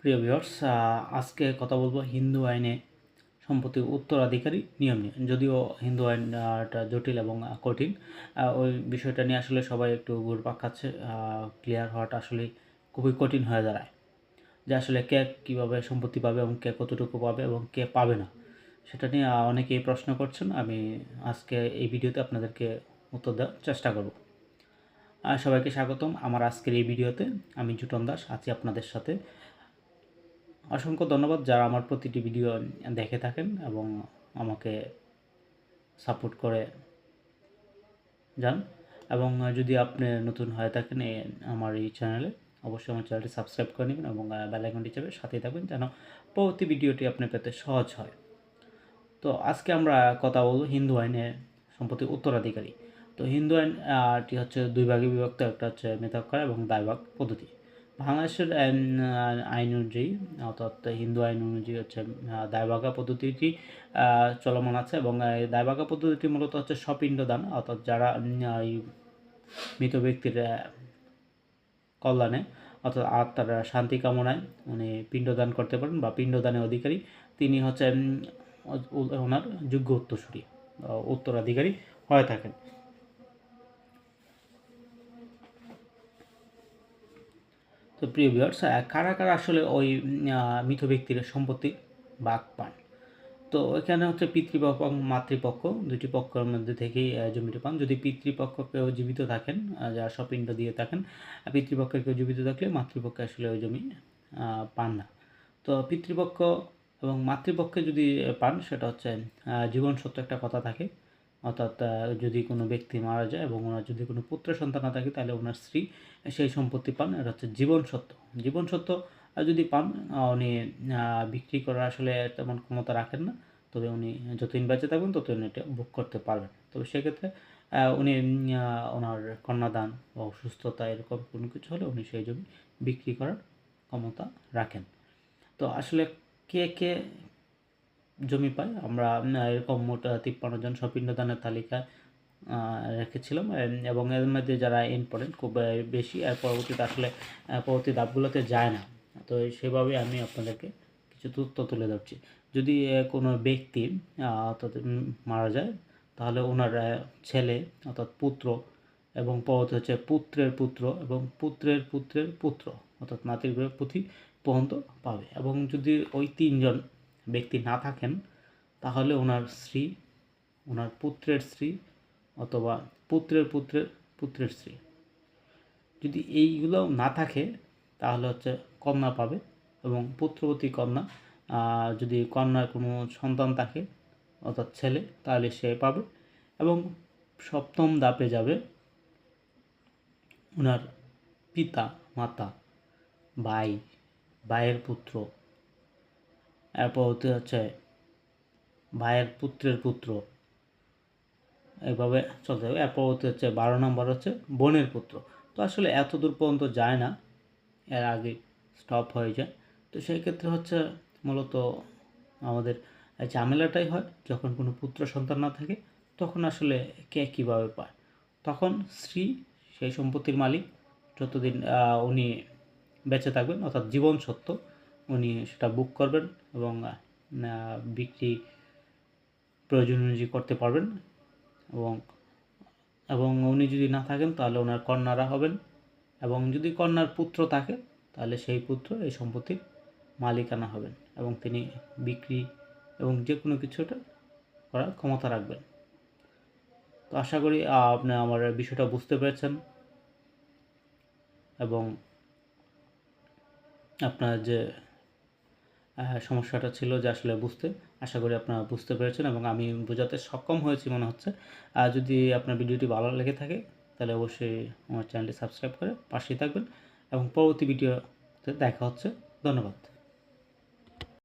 প্রিয় ভিউয়ার্স আজকে কথা বলব হিন্দু আইনে সম্পত্তি উত্তরাধিকারী নিয়ম নিয়ে। যদিও হিন্দু আইনটা জটিল এবং কঠিন ওই বিষয়টা নিয়ে আসলে সবাই একটু ঘুরপাক খাচ্ছে ক্লিয়ার হওয়াটা আসলে খুবই কঠিন হয়ে দাঁড়ায়। যে আসলে কে কীভাবে সম্পত্তি পাবে এবং কে কতটুকু পাবে এবং কে পাবে না, সেটা নিয়ে অনেকেই প্রশ্ন করছেন। আমি আজকে এই ভিডিওতে আপনাদেরকে উত্তর দেওয়ার চেষ্টা করব। সবাইকে স্বাগতম। আমার আজকের এই ভিডিওতে আমি জুটন দাস আছি আপনাদের সাথে। অসংখ্য ধন্যবাদ যারা আমার প্রতিটি ভিডিও দেখে থাকেন এবং আমাকে সাপোর্ট করে যান। এবং যদি আপনি নতুন হয়ে থাকেন আমার এই চ্যানেলে, অবশ্যই আমার চ্যানেলটি সাবস্ক্রাইব করে নেবেন এবং বেল আইকনটি চাপে সাথেই থাকবেন যেন পরবর্তী ভিডিওটি আপনি পেতে সহজ হয়। তো আজকে আমরা কথা বলব হিন্দু আইনের সম্পত্তি উত্তরাধিকারী। তো হিন্দু আইনটি হচ্ছে দুই ভাগে বিভক্ত, একটা হচ্ছে মেথাক্কার এবং দায়ভাগ পদ্ধতি। বাংলাদেশের আইন অনুযায়ী অর্থাৎ হিন্দু আইন অনুযায়ী হচ্ছে আহ, দায়ভাগা পদ্ধতিটি চলমান আছে এবং এই দায়ভাগা পদ্ধতিটি মূলত হচ্ছে স্বপিণ্ডদান অর্থাৎ যারা মৃত ব্যক্তির কল্যাণে অর্থাৎ আত্মার শান্তি কামনায় উনি পিণ্ডদান করতে পারেন বা পিণ্ডদানের অধিকারী তিনি হচ্ছে ওনার যোগ্য উত্তরসূরি উত্তরাধিকারী হয়ে থাকেন। তো প্রিয় ভিউয়ার্স কারা কারা আসলে ওই মৃত ব্যক্তির সম্পত্তি ভাগ পান? তো এখানে হচ্ছে পিতৃপক্ষ এবং মাতৃপক্ষ দুটি পক্ষের মধ্যে থেকেই জমিটি পান। যদি পিতৃপক্ষ কেউ জীবিত থাকেন যারা সপিণ্ড দিয়ে থাকেন পিতৃপক্ষের কেউ জীবিত থাকলে মাতৃপক্ষে আসলে ওই জমি পান না। তো পিতৃপক্ষ এবং মাতৃপক্ষে যদি পান, সেটা হচ্ছে জীবন সত্য একটা কথা থাকে। অর্থাৎ যদি কোনো ব্যক্তি মারা যায় এবং ওনার যদি কোনো পুত্র সন্তান না থাকে, তাহলে ওনার স্ত্রী সেই সম্পত্তি পান। এটা হচ্ছে জীবন সত্য। জীবন সত্য যদি পান উনি বিক্রি করার আসলে তেমন ক্ষমতা রাখেন না। তবে উনি যতদিন বেঁচে থাকবেন, ততদিন এটা ভোগ করতে পারবেন। তবে সেক্ষেত্রে উনি ওনার কন্যাদান বা অসুস্থতা এরকম কোনো কিছু হলে উনি সেই জমি বিক্রি করার ক্ষমতা রাখেন। তো আসলে কে কে জমি পাই। আমরা এরকম মোট তিপ্পান্ন জন সপিণ্ডদানের তালিকা রেখেছিলাম। এবং এর মধ্যে যারা ইম্পর্টেন্ট খুব বেশি, আর পরবর্তীতে আসলে পরবর্তী ধাপগুলোতে যায় না। তো সেভাবে আমি আপনাদেরকে কিছু তথ্য তুলে ধরছি। যদি কোনো ব্যক্তি অর্থাৎ মারা যায়, তাহলে ওনার ছেলে, অর্থাৎ পুত্র, এবং পরবর্তী হচ্ছে পুত্রের পুত্র, এবং পুত্রের পুত্রের পুত্র, অর্থাৎ নাতির পুঁথি পর্যন্ত পাবে। এবং যদি ওই তিনজন ব্যক্তি না থাকেন, তাহলে ওনার স্ত্রী, ওনার পুত্রের স্ত্রী অথবা পুত্রের পুত্রের পুত্রের স্ত্রী। যদি এইগুলো না থাকে, তাহলে হচ্ছে কন্যা পাবে এবং পুত্রবতী কন্যা যদি কন্যার কোনো সন্তান থাকে অর্থাৎ ছেলে, তাহলে সে পাবে এবং সপ্তম দাপে যাবে ওনার পিতা, মাতা, ভাই, ভাইয়ের পুত্র। এরপর হতে হচ্ছে ভাইয়ের পুত্রের পুত্র। এইভাবে চলতে হবে এরপর হতে হচ্ছে বারো নম্বর হচ্ছে বোনের পুত্র। তো আসলে এত দূর পর্যন্ত যায় না। এর আগে স্টপ হয়ে যায়। তো সেই ক্ষেত্রে হচ্ছে মূলত আমাদের ঝামেলাটাই হয়, যখন কোনো পুত্র সন্তান না থাকে, তখন আসলে কে কীভাবে পায়? তখন স্ত্রী, সেই সম্পত্তির মালিক, যতদিন উনি বেঁচে থাকবেন, অর্থাৎ জীবন সত্য উনি সেটা বুক করবেন এবং বিক্রি প্রয়োজন অনুযায়ী করতে পারবেন এবং এবং উনি যদি না থাকেন তাহলে ওনার কন্যারা হবেন এবং যদি কন্যার পুত্র থাকে তাহলে সেই পুত্র এই সম্পত্তির মালিকানা হবেন এবং তিনি বিক্রি এবং যে কোনো কিছুটা করার ক্ষমতা রাখবেন। তো আশা করি আপনি আমার বিষয়টা বুঝতে পেরেছেন এবং আপনার যে সমস্যাটা ছিল যে আসলে বুঝতে, আশা করি আপনারা বুঝতে পেরেছেন এবং আমি বোঝাতে সক্ষম হয়েছি মনে হচ্ছে। আর যদি আপনার ভিডিওটি ভালো লেগে থাকে, তাহলে অবশ্যই আমার চ্যানেলটি সাবস্ক্রাইব করে পাশেই থাকবেন এবং পরবর্তী ভিডিওতে দেখা হচ্ছে। ধন্যবাদ।